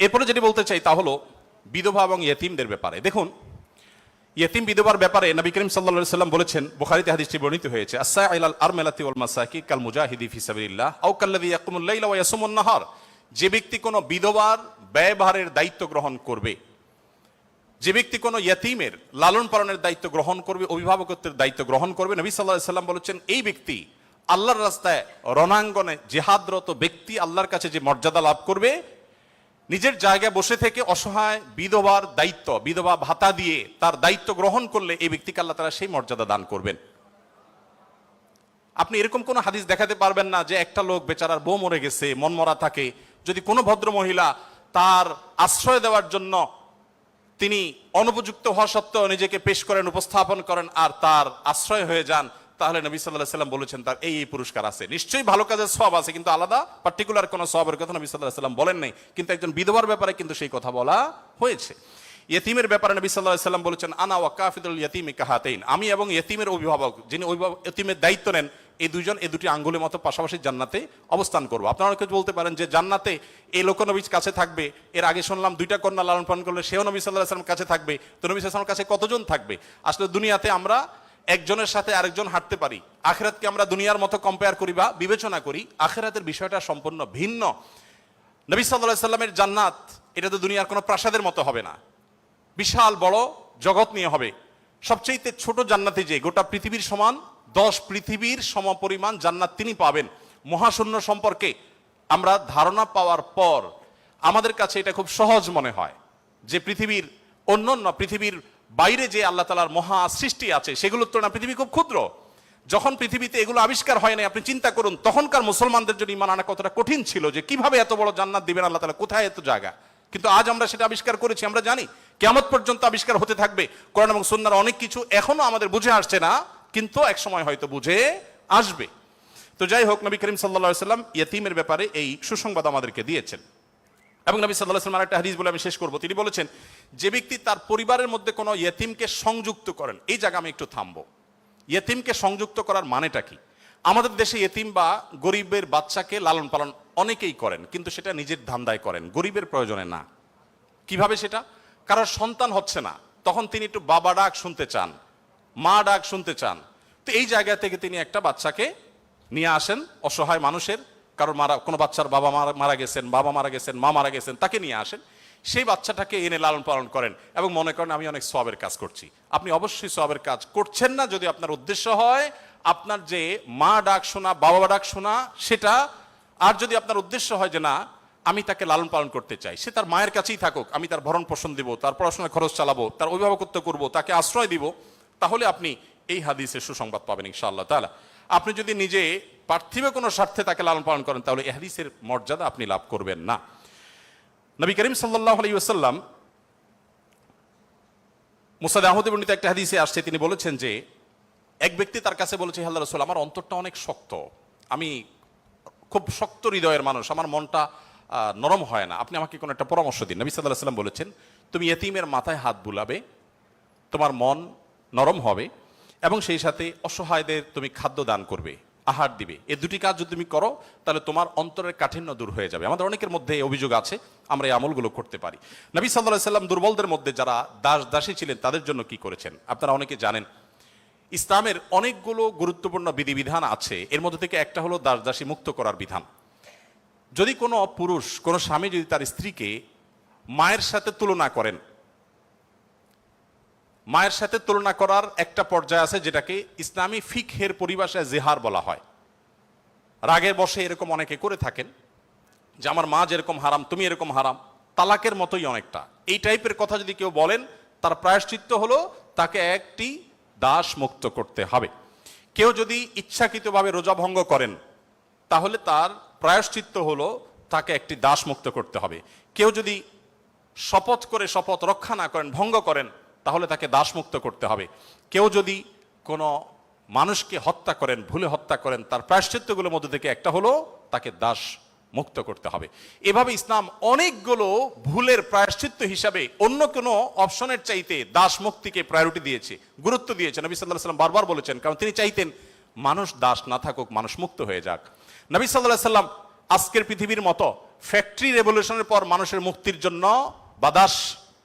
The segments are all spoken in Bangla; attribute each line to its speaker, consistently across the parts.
Speaker 1: এরপরে যেটি বলতে চাই, তা হলো বিধবা এবং ইয়েতিমদের ব্যাপারে। দেখুন, ইয়েতিম বিধবার ব্যাপারে নবী করিম সাল্লা সাল্লাম বলেছেন, বুখারিতে হাদিসটি বর্ণিত হয়েছে আসা ইলাল আরমেলাতি ওয়াল মাসাকি কাল মুজাহিদি ফি সাবিলিল্লাহ, আও কাল্লাযী ইয়াকুমুল ওয়া ইয়াসুমুন নাহার। যে ব্যক্তি কোনো বিধবার ব্যয়ভারের দায়িত্ব গ্রহণ করবে, যে ব্যক্তি কোনো ইয়তিমের লালন পালনের দায়িত্ব গ্রহণ করবে, অভিভাবকত্বের দায়িত্ব গ্রহণ করবে, নবী সাল্লাহ সাল্লাম বলেছেন, এই ব্যক্তি আল্লাহর রাস্তায় রণাঙ্গনে জেহাদরত ব্যক্তি আল্লাহর কাছে যে মর্যাদা লাভ করবে নিজের জায়গায় বসে থেকে অসহায় বিধবার দায়িত্ব, বিধবা ভাতা দিয়ে তার দায়িত্ব গ্রহণ করলে এই ব্যক্তিকে আল্লাহ তারা সেই মর্যাদা দান করবেন। আপনি এরকম কোনো হাদিস দেখাতে পারবেন না যে একটা লোক বেচারার বউ মরে গেছে, মন মরা থাকে। যদি কোনো ভদ্র মহিলা তার আশ্রয় দেওয়ার জন্য তিনি অনুপযুক্ত হওয়া সত্ত্বেও নিজেকে পেশ করেন, উপস্থাপন করেন আর তার আশ্রয় হয়ে যান তাহলে নবী সাল্লাহ সাল্লাম বলেছেন, তার এই এই পুরস্কার আছে। নিশ্চয়ই ভালো কাজের সব আছে, কিন্তু আলাদা পার্টিকুলার কোনো সবের কথা নবী সাল্লাহ সাল্লাম বলেন নাই। কিন্তু একজন বিধবার ব্যাপারে কিন্তু সেই কথা বলা হয়েছে। ইয়েতিমের ব্যাপারে নবী সাল্লাহ সাল্লাম বলেছেন, আনা ওয়াকাফিদুল ইয়তিমি কাহাতেইন। আমি এবং ইয়েতিমের অভিভাবক, যিনি অভিভাবক, ইয়েতিমের দায়িত্ব নেন, এই দুজন এই দুটি আঙ্গুলের মতো পাশাপাশি জান্নাতে অবস্থান করব। আপনারা অনেকে বলতে পারেন যে জান্নাতে এই লোকনবীর কাছে থাকবে, এর আগে শুনলাম দুইটা কন্যা লালন পালন করলে সেও নবী সাল্লাহ সাল্লাম কাছে থাকবে, তো নবী সাল্লামের কাছে কতজন থাকবে? আসলে দুনিয়াতে আমরা একজনের সাথে আরেকজন হাঁটতে পারি। আখেরাতকে আমরা দুনিয়ার মতো কম্পেয়ার করি বা বিবেচনা করি। আখেরাতের বিষয়টা সম্পূর্ণ ভিন্ন। নবী সাল্লাহ সাল্লামের জান্নাত, এটা তো দুনিয়ার কোনো প্রাসাদের মতো হবে না। বিশাল, বড় জগৎ নিয়ে হবে। সবচেয়ে ছোট জান্নাতে যে, গোটা পৃথিবীর সমান দশ পৃথিবীর সমপরিমাণ জান্নাত তিনি পাবেন। মহাশূন্য সম্পর্কে আমরা ধারণা পাওয়ার পর আমাদের কাছে এটা খুব সহজ মনে হয় যে, পৃথিবীর অন্য অন্য পৃথিবীর বাইরে যে আল্লাহ তালার মহা সৃষ্টি আছে, সেগুলোর তুলনা পৃথিবী খুব ক্ষুদ্র। যখন পৃথিবীতে এগুলো আবিষ্কার হয় নাই, আপনি চিন্তা করুন, তখনকার মুসলমানদের জন্য ইমান আনা কতটা কঠিন ছিল যে কীভাবে এত বড় জান্নাত দিবেন আল্লাহ তালা কোথায় এত জায়গা? কিন্তু আজ আমরা সেটা আবিষ্কার করেছি, আমরা জানি কেমন পর্যন্ত আবিষ্কার হতে থাকবে। কোরআন এবং সুন্নার অনেক কিছু এখনও আমাদের বুঝে আসছে না, কিন্তু এক সময় হয়তো বুঝে আসবে। তো যাই হোক, নবী করিম সাল্লা সাল্লাম ইয়তিমের ব্যাপারে এই সুসংবাদ আমাদেরকে দিয়েছেন। এবং নবী সাল্লাহ সাল্লাম একটা হাদিস বলে আমি শেষ করব। তিনি বলেছেন, যে ব্যক্তি তার পরিবারের মধ্যে কোনো ইয়েতিমকে সংযুক্ত করেন, এই জায়গা আমি একটু থামবো। ইয়েতিমকে সংযুক্ত করার মানেটা কি? আমাদের দেশে ইয়তিম বা গরিবের বাচ্চাকে লালন পালন অনেকেই করেন, কিন্তু সেটা নিজের ধান্দায় করেন, গরিবের প্রয়োজনে না। কীভাবে সেটা? কারোর সন্তান হচ্ছে না, তখন তিনি একটু বাবা ডাক শুনতে চান, মা ডাক শুনতে চান। তো এই জায়গা থেকে তিনি একটা বাচ্চাকে নিয়ে আসেন, অসহায় মানুষের কারোর মারা, কোনো বাচ্চার বাবা মারা মারা গেছেন, বাবা মারা গেছেন, মা মারা গেছেন, তাকে নিয়ে আসেন, সেই বাচ্চাটাকে এনে লালন পালন করেন এবং মনে করেন আমি অনেক সবের কাজ করছি। আপনি অবশ্যই সবের কাজ করছেন না যদি আপনার উদ্দেশ্য হয়, আপনার যে মা ডাক শোনা, বাবা ডাক শোনা, সেটা, আর যদি আপনার উদ্দেশ্য হয় যে না, আমি তাকে লালন পালন করতে চাই, সে তার মায়ের কাছেই থাকুক, আমি তার ভরণ পোষণ দিব, তার পড়াশোনার খরচ চালাবো, তার অভিভাবকত্ব করব, তাকে আশ্রয় দিব, তাহলে আপনি এই হাদিসের সুসংবাদ পাবেন ইনশাআল্লাহ তাআলা। আপনি যদি নিজে পার্থিব কোনো স্বার্থে তাকে লালন পালন করেন, তাহলে এই হাদিসের মর্যাদা আপনি লাভ করবেন না। নবী করিম সাল্লাহ আলী ওসাল্লাম মুসাদ আহমদ বর্ণিত একটা হাদিসে আসছে, তিনি বলেছেন যে এক ব্যক্তি তার কাছে বলেছে আল্লাহ রসুল, আমার অন্তরটা অনেক শক্ত। আমি খুব শক্ত হৃদয়ের মানুষ, আমার মনটা নরম হয় না। আপনি আমাকে কোনো একটা পরামর্শ দিন। নবী সাল্লাহ সাল্লাম বলেছেন, তুমি এতিমের মাথায় হাত বুলাবে, তোমার মন নরম হবে এবং সেই সাথে অসহায়দের তুমি খাদ্য দান করবে। আহার দিবে। এই দুটি কাজ যদি তুমি করো, তাহলে তোমার অন্তরের কাঠিন্য দূর হয়ে যাবে। আমাদের অনেকের মধ্যে অভিযোগ আছে, আমরা এই আমলগুলো করতে পারি। নবী সাল্লাহ সাল্লাম দুর্বলদের মধ্যে যারা দাস দাসী ছিলেন, তাদের জন্য কি করেছেন? আপনারা অনেকে জানেন, ইসলামের অনেকগুলো গুরুত্বপূর্ণ বিধিবিধান আছে। এর মধ্যে থেকে একটা হলো দাস দাসী মুক্ত করার বিধান। যদি কোনো পুরুষ, কোনো স্বামী যদি তার স্ত্রীকে মায়ের সাথে তুলনা করেন মায়ের সাথে তুলনা করার একটা পর্যায় আছে যেটাকে ইসলামী ফিকহের পরিভাষায় জেহার বলা হয়। রাগের বসে এরকম অনেকে করে থাকেন যে, আমার মা যেরকম হারাম, তুমি এরকম হারাম। তালাকের মতোই অনেকটা। এই টাইপের কথা যদি কেউ বলেন, তার প্রায়শ্চিত্ত হলো তাকে একটি দাস মুক্ত করতে হবে। কেউ যদি ইচ্ছাকৃতভাবে রোজা ভঙ্গ করেন, তাহলে তার প্রায়শ্চিত্ত হলো তাকে একটি দাস মুক্ত করতে হবে। কেউ যদি শপথ করে, শপথ রক্ষা না করেন, ভঙ্গ করেন তাহলে তাকে দাসমুক্ত করতে হবে। কেউ যদি কোনো মানুষকে হত্যা করেন, ভুলে হত্যা করেন, তার প্রায়শ্চিত্তগুলোর মধ্যে থেকে একটা হলো তাকে দাস মুক্ত করতে হবে। এভাবে ইসলাম অনেকগুলো ভুলের প্রায়শ্চিত্ত হিসাবে অন্য কোনো অপশনের চাইতে দাস মুক্তিকে প্রায়োরিটি দিয়েছে, গুরুত্ব দিয়েছে। নবী সাল্লাহ সাল্লাম বারবার বলেছেন, কারণ তিনি চাইতেন মানুষ দাস না থাকুক, মানুষ মুক্ত হয়ে যাক। নবী সাল্লাহ সাল্লাম আজকের পৃথিবীর মতো ফ্যাক্টরি রেভলিউশনের পর মানুষের মুক্তির জন্য বাদাস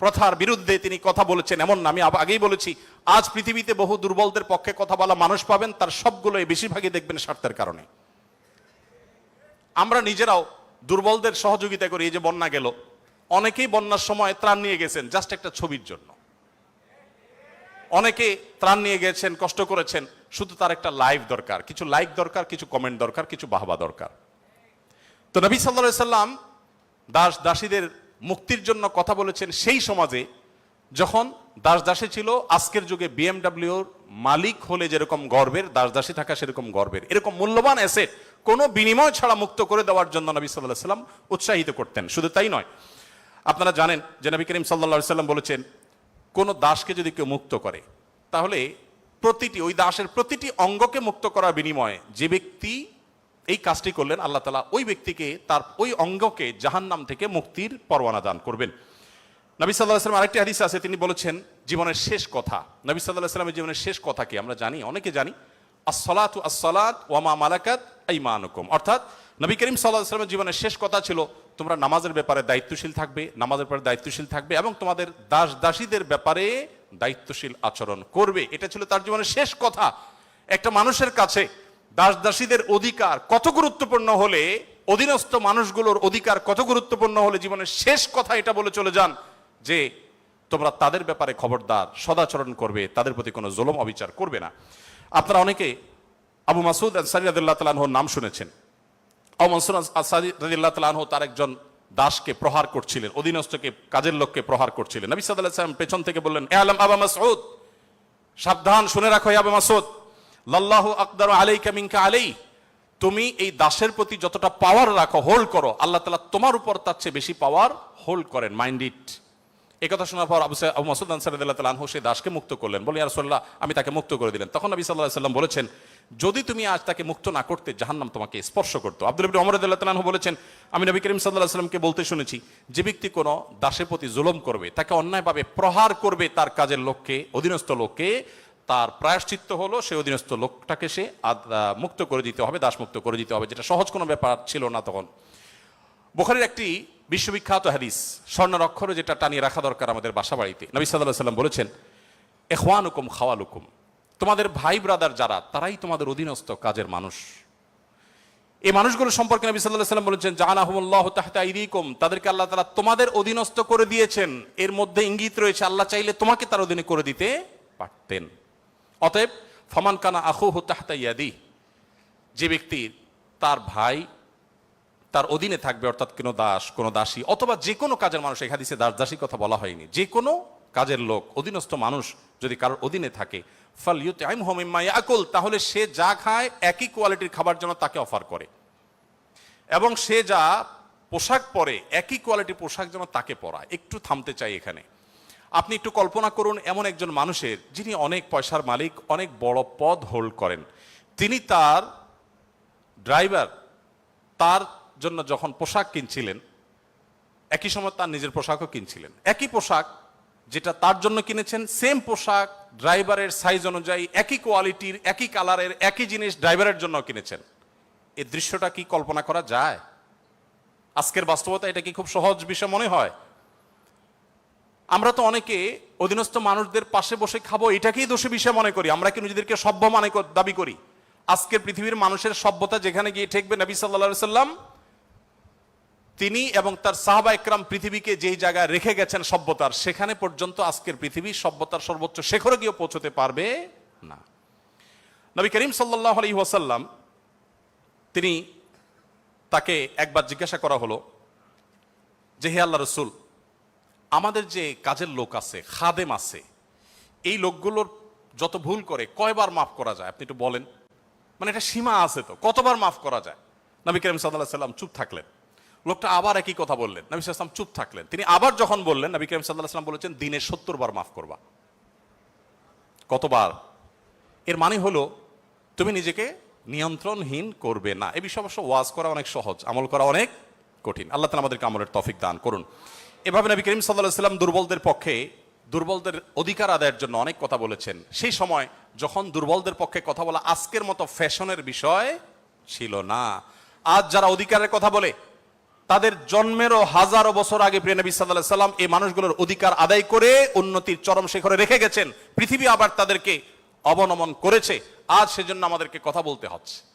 Speaker 1: প্রথার বিরুদ্ধে তিনি কথা বলেছেন, এমন আমি আগেই বলেছি, আজ পৃথিবীতে বহু দুর্বলদের পক্ষে কথা বলা মানুষ পাবেন, তার সবগুলোই বেশিরভাগই দেখবেন স্বার্থের কারণে। আমরা নিজেরাও দুর্বলদের সহযোগিতা করি, এই যে বন্যা গেল, অনেকেই বন্যার সময় ত্রাণ নিয়ে গেছেন জাস্ট একটা ছবির জন্য। অনেকে ত্রাণ নিয়ে গেছেন, কষ্ট করেছেন, শুধু তার একটা লাইভ দরকার, কিছু লাইক দরকার, কিছু কমেন্ট দরকার, কিছু বাহবা দরকার। তো নবী সাল্লা সাল্লাম দাস দাসীদের মুক্তির জন্য কথা বলেছেন সেই সমাজে যখন দাস দাসী ছিল, আজকের যুগে বিএমডাব্লিউর মালিক হলে যেরকম গর্বের দাস দাসী থাকা সেরকম গর্বের। এরকম মূল্যবান অ্যাসেট কোনো বিনিময় ছাড়া মুক্ত করে দেওয়ার জন্য নবী সাল্লাহ সাল্লাম উৎসাহিত করতেন। শুধু তাই নয়, আপনারা জানেন যে নবী করিম সাল্লা সাল্লাম বলেছেন, কোনো দাসকে যদি কেউ মুক্ত করে, তাহলে প্রতিটি, ওই দাসের প্রতিটি অঙ্গকে মুক্ত করার বিনিময়ে যে ব্যক্তি এই কাজটি করলেন আল্লাহ তালা ওই ব্যক্তিকে তার ওই অঙ্গকে জাহান্নাম থেকে মুক্তির পরোয়ানা দান করবেন। নবী সাল্লাহ সাল্লাম আরেকটি হাদিস আছে, তিনি বলেছেন, জীবনের শেষ কথা। নবী সাল্লাহ সাল্লামের জীবনের শেষ কথা কি আমরা জানি? অনেকে জানি আসলাত আসলাত ওয়ামা মালাকাত আইমানুকুম। অর্থাৎ নবী করিম সাল্লাহ সাল্লামের জীবনের শেষ কথা ছিল, তোমরা নামাজের ব্যাপারে দায়িত্বশীল থাকবে, নামাজের ব্যাপারে দায়িত্বশীল থাকবে এবং তোমাদের দাস দাসীদের ব্যাপারে দায়িত্বশীল আচরণ করবে। এটা ছিল তার জীবনের শেষ কথা। একটা মানুষের কাছে দাস দাসীদের অধিকার কত গুরুত্বপূর্ণ হলে, অধীনস্থ মানুষগুলোর অধিকার কত গুরুত্বপূর্ণ হলে জীবনের শেষ কথা এটা বলে চলে যান যে, তোমরা তাদের ব্যাপারে খবরদার, সদাচরণ করবে, তাদের প্রতি কোনো জুলম, অবিচার করবে না। আপনারা অনেকে আবু মাসুদ আনসারি রাদিল্লাহ তালাহর নাম শুনেছেন। আবু মাসুদ আনসারি রাদিল্লাহ তালাহ তার একজন দাসকে প্রহার করছিলেন, অধীনস্থকে, কাজের লোককে প্রহার করছিলেন। নবী সাল্লাম পেছন থেকে বললেন, এ আলম আবা মাসুদ সাবধান, শুনে রাখো আবা মাসুদ লাল্লাহ আকদার আলাইকা মিনকা আলাই। তুমি এই দাসের প্রতি যতটা পাওয়ার রাখো হোল্ড করো, আল্লাহ তালা তোমার উপর তার চেয়ে বেশি পাওয়ার হোল্ড করেন মাইন্ড ইট এই কথা শোনার পর আবু আবু মাসুদ আনসারুল্লাহ তালাহ সেই দাসকে মুক্ত করলেন। বলে ইয়ারসোল্লাহ আমি তাকে মুক্ত করে দিলেন। তখন নবী সাল্লাহ সাল্লাম বলেছেন, যদি তুমি আজ তাকে মুক্ত না করতে, জাহান্নাম তোমাকে স্পর্শ করতো। আব্দুল ইবনে ওমর রাদিয়াল্লাহু বলেছেন, আমি নবী করিম আলাইহি সাল্লামকে বলতে শুনেছি, যে ব্যক্তি কোনো দাসের প্রতি জুলম করবে, তাকে অন্যায়ভাবে প্রহার করবে, তার কাজের লোককে, অধীনস্থ লোককে তার প্রায়শ্চিত্ত হলো সে অধীনস্থ লোকটাকে সে মুক্ত করে দিতে হবে, দাসমুক্ত করে দিতে হবে, যেটা সহজ কোনো ব্যাপার ছিল না তখন। বোখারির একটি বিশ্ববিখ্যাত হাদিস স্বর্ণের অক্ষরে যেটা টানিয়ে রাখা দরকার আমাদের বাসা বাড়িতে নবী সাল্লাহ সাল্লাম বলেছেন এখওয়ানুকুম খাওয়ালুকুম। তোমাদের ভাই ব্রাদার যারা, তারাই তোমাদের অধীনস্থ কাজের মানুষ। এই মানুষগুলো সম্পর্কে নবী সাল্লাহ সাল্লাম বলেছেন জানাহুমুল্লাহ তাহতা ইদিকুম তাদেরকে আল্লাহ তালা তোমাদের অধীনস্থ করে দিয়েছেন। এর মধ্যে ইঙ্গিত রয়েছে, আল্লাহ চাইলে তোমাকে তার অধীনে করে দিতে পারতেন। অতএব, ফমান কানা আখু তাহতা ইয়াদি, যে ব্যক্তি তার ভাই তার অধীনে থাকবে, অর্থাৎ কোনো দাস, কোনো দাসী, অথবা যে কোনো কাজের মানুষ, এই হাদিসে দাস দাসী কথা বলা হয়নি, যে কোনো কাজের লোক, অধীনস্থ মানুষ যদি কারোর অধীনে থাকে, ফল ইউতে আইম হোমিম্মা ইয়াকুল, তাহলে সে যা খায় একই কোয়ালিটির খাবার জন্য তাকে অফার করে। এবং সে যা পোশাক পরে, একই কোয়ালিটির পোশাক যেন তাকে পরায়। একটু থামতে চাই এখানে। আপনি একটু কল্পনা করুন, এমন একজন মানুষের যিনি অনেক পয়সার মালিক, অনেক বড় পদ হোল্ড করেন। তিনি তার ড্রাইভার, তার জন্য যখন পোশাক কিনছিলেন, একই সময় তার নিজের পোশাকও কিনছিলেন। একই পোশাক যেটা তার জন্য কিনেছেন সেম পোশাক ড্রাইভারের সাইজ অনুযায়ী, একই কোয়ালিটির একই কালারের একই জিনিস ড্রাইভারের জন্য কিনেছেন। এই দৃশ্যটা কি কল্পনা করা যায়? আজকের বাস্তবতা এটা কি খুব সহজ বিষয় মনে হয়? আমরা তো অনেকে অধীনস্থ মানুষদের পাশে বসে খাব, এটাকেই দোষী বিষয় মনে করি। আমরা কি নিজেদেরকে সভ্য মানে দাবি করি? আজকের পৃথিবীর মানুষের সভ্যতা যেখানে গিয়ে ঠেকবে, নবী সাল্লা সাল্লাম তিনি এবং তার সাহাবা একরাম পৃথিবীকে যেই জায়গায় রেখে গেছেন সভ্যতার, সেখানে পর্যন্ত আজকের পৃথিবী সভ্যতার সর্বোচ্চ শেখরে গিয়ে পৌঁছতে পারবে না। নবী করিম সাল্লাহ আলী ওয়াসাল্লাম, তিনি তাকে একবার জিজ্ঞাসা করা হলো যে, হে আল্লাহ রসুল আমাদের যে কাজের লোক আছে, খাদেম আছে, এই লোকগুলোর যত ভুল করে কয়বার মাফ করা যায়? আপনি একটু বলেন। মানে এটা সীমা আছে তো, কতবার মাফ করা যায়? নবী করিম সাল্লাহ সাল্লাম চুপ থাকলেন। লোকটা আবার একই কথা বললেন। নবী সাল্লাম চুপ থাকলেন। তিনি আবার যখন বললেন, নবী করিম সাল্লাহ সাল্লাম বলেছেন, দিনে সত্তর বার মাফ করবা। কতবার? এর মানে হলো, তুমি নিজেকে নিয়ন্ত্রণহীন করবে না। এ বিষয়ে অবশ্য ওয়াজ করা অনেক সহজ, আমল করা অনেক কঠিন। আল্লাহ তালা আমাদেরকে আমলের তফিক দান করুন। এভাবে নবী করিম সাল্লাহ সাল্লাম দুর্বলদের পক্ষে দুর্বলদের অধিকার আদায়ের জন্য অনেক কথা বলেছেন। সেই সময় যখন দুর্বলদের পক্ষে কথা বলা আজকের মতো ফ্যাশনের বিষয় ছিল না। আজ যারা অধিকারের কথা বলে, তাদের জন্মেরও হাজারো বছর আগে প্রিয় নবী আলাইহি সাল্লাম এই মানুষগুলোর অধিকার আদায় করে উন্নতির চরম শিখরে রেখে গেছেন। পৃথিবী আবার তাদেরকে অবনমন করেছে। আজ সেজন্য আমাদেরকে কথা বলতে হচ্ছে।